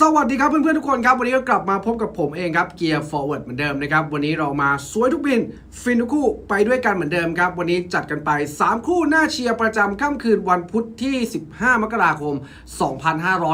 สวัสดีครับเพื่อนๆทุกคนครับ วันนี้ก็กลับมาพบกับผมเองครับเกียร์ forward เหมือนเดิมนะครับ วันนี้เรามาสวยทุกบิน ฟินทุกคู่ไปด้วยกันเหมือนเดิมครับ วันนี้จัดกันไป 3 คู่หน้าเชียร์ประจำค่ำคืนวันพุธที่ 15 มกราคม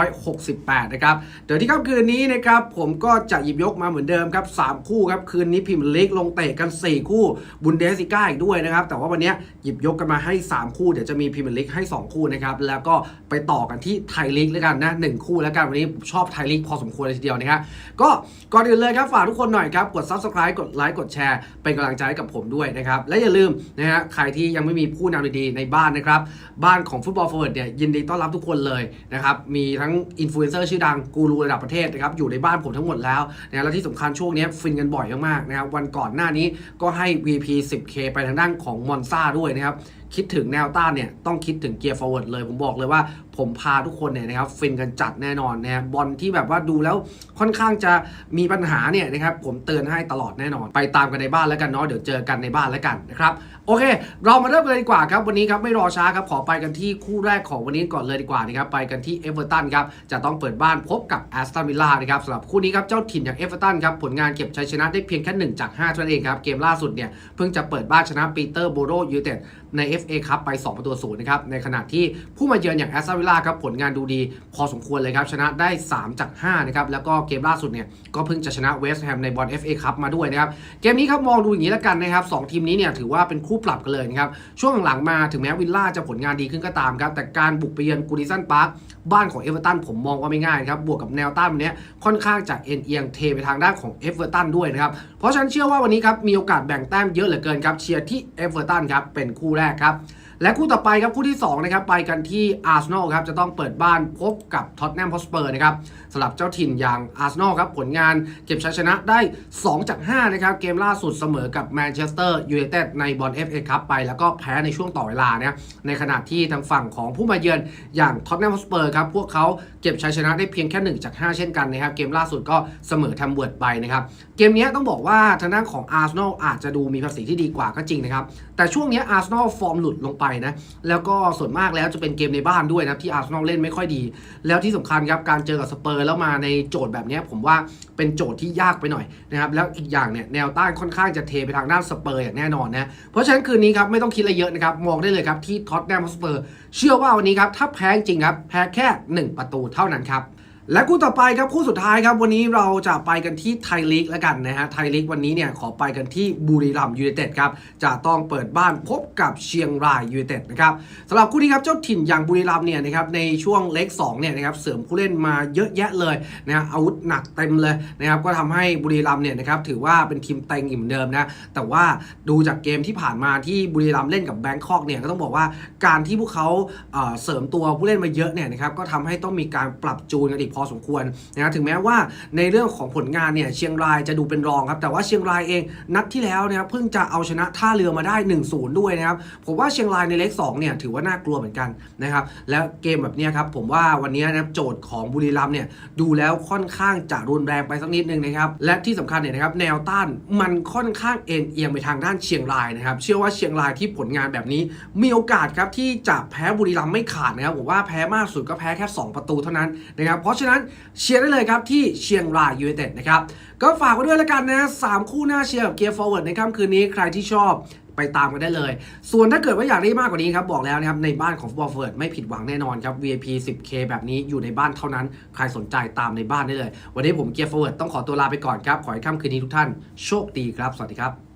2568 นะครับ เดี๋ยวที่ค่ำคืนนี้นะครับ ผมก็จะหยิบยกมาเหมือนเดิมครับ 3 คู่ครับ คืนนี้พิมพ์ลีกลงเตะกัน 4 คู่บุนเดสซิก้าอีกด้วยนะครับแต่ว่าวันนี้หยิบยกกันมาให้ 3 คู่เดี๋ยวจะมีพิมพ์ลีกให้ 2 คู่นะครับแล้วก็ไปต่อกันที่ไทยลีกแล้วกันนะหนึ่งคู่แล้วกันวันนี้ผมชอบไทยลีกพอสมควรเลยทีเดียวนะครับก็ก่อนอื่นเลยครับฝากทุกคนหน่อยครับ กด subscribe กดไลค์กดแชร์ เป็นกำลังใจให้กับผมด้วยนะครับ และอย่าลืมนะฮะใครที่ยังไม่มีผู้นำดีๆในบ้านนะครับ บ้านของฟุตบอล forward เนี่ยยินดีต้อนรับทุกคนเลยนะครับมีทั้งอินฟลูเอนเซอร์ชื่อดังกูรูระดับประเทศนะครับอยู่ในบ้านผมทั้งหมดแล้วนะและที่สำคัญช่วงนี้ฟินกันบ่อยมากๆนะครับวันก่อนหน้านี้ก็ให้ VP 10K ไปทางด้านของมอนซาด้วยนะครับ คิดถึงแนวต้านเนี่ยต้องคิดถึงเกียร์ forward เลย ผมบอกเลยว่าผมพาทุกคนเนี่ยนะครับฟินกันจัดแน่นอนนะครับบอลที่แบบว่าดูแล้วค่อนข้างจะมีปัญหาเนี่ยนะครับผมเตือนให้ตลอดแน่นอน ไปตามกันในบ้านแล้วกันเนาะเดี๋ยวเจอกันในบ้านแล้วกันนะครับโอเค เรามาเริ่มกันเลยดีกว่าครับวันนี้ครับไม่รอช้าครับขอไปกันที่คู่แรกของวันนี้ก่อนเลยดีกว่านะครับไปกันที่เอเวอร์ตันครับจะต้องเปิดบ้านพบกับแอสตันวิลล่านะครับสำหรับคู่นี้ครับเจ้าถิ่นอย่างเอเวอร์ตันครับผลงานเก็บชัยชนะได้เพียงแค่1จาก5เท่านั้นเองครับเกมล่าสุดเนี่ยเพิ่งจะเปิดบ้านชนะปีเตอร์โบโรยูเต็ดใน FA ครับไป 2 ประตูศูนย์นะครับ ในขณะที่ผู้มาเยือนอย่างแอสตันวิลล่าครับผลงานดูดี พอสมควรเลยครับ ชนะได้ 3 จาก 5 นะครับ แล้วก็เกมล่าสุดเนี่ย ก็เพิ่งจะชนะเวสต์แฮมในบอล FA ครับมาด้วยนะครับ เกมนี้ครับมองดูอย่างนี้แล้วกันนะครับสองทีมนี้เนี่ยถือว่าเป็นคู่ปรับกันเลยนะครับ ช่วงหลังๆมาถึงแม้วิลล่าจะผลงานดีขึ้นก็ตามครับแต่การบุกไปเยือนกูดิสันพาร์คบ้านของเอเวอร์ตันผมมองว่าไม่ง่ายครับบวกกับแนวต้านวันนี้ค่อนข้างจะเอ็นเอียงเทไปทางด้านของเอเวอร์ตันด้วยนะครับเพราะฉะนั้นเชื่อว่าวันนี้ครับมีโอกาสแบ่งแต้มเยอะเหลือเกินครับเชียร์ที่เอเวอร์ตันครับเป็นคู่แรกครับ tá? และคู่ต่อไปครับคู่ที่2นะครับไปกันที่อาร์เซนอลครับจะต้องเปิดบ้านพบกับท็อตแนมฮอสเปอร์นะครับสำหรับเจ้าถิ่นอย่างอาร์เซนอลครับผลงานเก็บชัยชนะได้ 2 จาก 5 นะครับ เกมล่าสุดเสมอกับแมนเชสเตอร์ยูไนเต็ดในบอล FA คัพไป แล้วก็แพ้ในช่วงต่อเวลานะในขณะที่ทางฝั่งของผู้มาเยือนอย่างท็อตแนมฮอสเปอร์ครับพวกเขาเก็บชัยชนะได้เพียงแค่ 1 จาก 5 เช่นกันนะครับเกมล่าสุดก็เสมอแทมเวิร์ดไปนะครับเกมนี้ต้องบอกว่าทางด้านของอาร์เซนอลอาจจะดูมีภาษีที่ดีกว่าก็จริงนะครับแต่ช่วงนี้อาร์เซนอลฟอร์มหลุดลงไปนะ แล้วก็ส่วนมากแล้วจะเป็นเกมในบ้านด้วยนะที่อาร์เซนอลเล่นไม่ค่อยดี แล้วที่สำคัญครับการเจอกับสเปอร์แล้วมาในโจทย์แบบนี้ผมว่าเป็นโจทย์ที่ยากไปหน่อยนะครับแล้วอีกอย่างเนี่ยแนวต้านค่อนข้างจะเทไปทางด้านสเปอร์อย่างแน่นอนนะเพราะฉะนั้นคืนนี้ครับไม่ต้องคิดอะไรเยอะนะครับมองได้เลยครับที่ท็อตแนมสเปอร์เชื่อว่าวันนี้ครับถ้าแพ้จริงครับแพ้แค่ 1 ประตูเท่านั้นครับ และคู่ต่อไปครับคู่สุดท้ายครับวันนี้เราจะไปกันที่ไทยลีกแล้วกันนะฮะไทยลีกวันนี้เนี่ยขอไปกันที่บุรีรัมย์ยูไนเต็ดครับจะต้องเปิดบ้านพบกับเชียงรายยูไนเต็ดนะครับสำหรับคู่นี้ครับเจ้าถิ่นอย่างบุรีรัมย์เนี่ยนะครับในช่วงเล็ก2เนี่ยนะครับเสริมผู้เล่นมาเยอะแยะเลยนะฮะอาวุธหนักเต็มเลยนะครับก็ทำให้บุรีรัมย์เนี่ยนะครับถือว่าเป็นทีมเต็งอีกเหมือนเดิมนะแต่ว่าดูจากเกมที่ผ่านมาที่บุรีรัมย์เล่นกับแบงคอกเนี่ยก็ต้องบอกว่าการที่พวกเขาเอ่อเสริมตัวผู้เล่นมาเยอะเนี่ยนะครับก็ทำให้ต้องมีการปรับจูนกันอีกพอสมควรนะถึงแม้ว่าในเรื่องของผลงานเนี่ยเชียงรายจะดูเป็นรองครับแต่ว่าเชียงรายเองนัดที่แล้วนะครับเพิ่งจะเอาชนะท่าเรือมาได้ 1-0 ด้วยนะครับผมว่าเชียงรายในเล็ก2เนี่ยถือว่าน่ากลัวเหมือนกันนะครับแล้วเกมแบบนี้ครับผมว่าวันนี้นะครับโจทย์ของบุรีรัมย์เนี่ยดูแล้วค่อนข้างจะรุนแรงไปสักนิดนึงนะครับและที่สำคัญเนี่ยนะครับแนวต้านมันค่อนข้างเอ็นเอียงไปทางด้านเชียงรายนะครับเชื่อว่าเชียงรายที่ผลงานแบบนี้มีโอกาสครับที่จะแพ้บุรีรัมย์ไม่ขาดนะครับผมว่าแพ้มากสุดก็แพ้แค่ 2 ประตูเท่านั้นนะครับเพราะฉะนั้นเชียร์ได้เลยครับที่เชียงรายยูไนเต็ดนะครับ ก็ฝากไว้ด้วยแล้วกันนะสามคู่หน้าเชียร์กับเกียร์ฟอร์เวิร์ดในค่ำคืนนี้ใครที่ชอบไปตามกันได้เลย ส่วนถ้าเกิดว่าอยากได้มากกว่านี้ครับ บอกแล้วนะครับ ในบ้านของฟุตบอลเฟิร์ดไม่ผิดหวังแน่นอนครับ VIP 10K แบบนี้อยู่ในบ้านเท่านั้น ใครสนใจตามในบ้านได้เลย วันนี้ผมเกียร์ฟอร์เวิร์ดต้องขอตัวลาไปก่อนครับ ขอให้ค่ำคืนนี้ทุกท่านโชคดีครับ สวัสดีครับ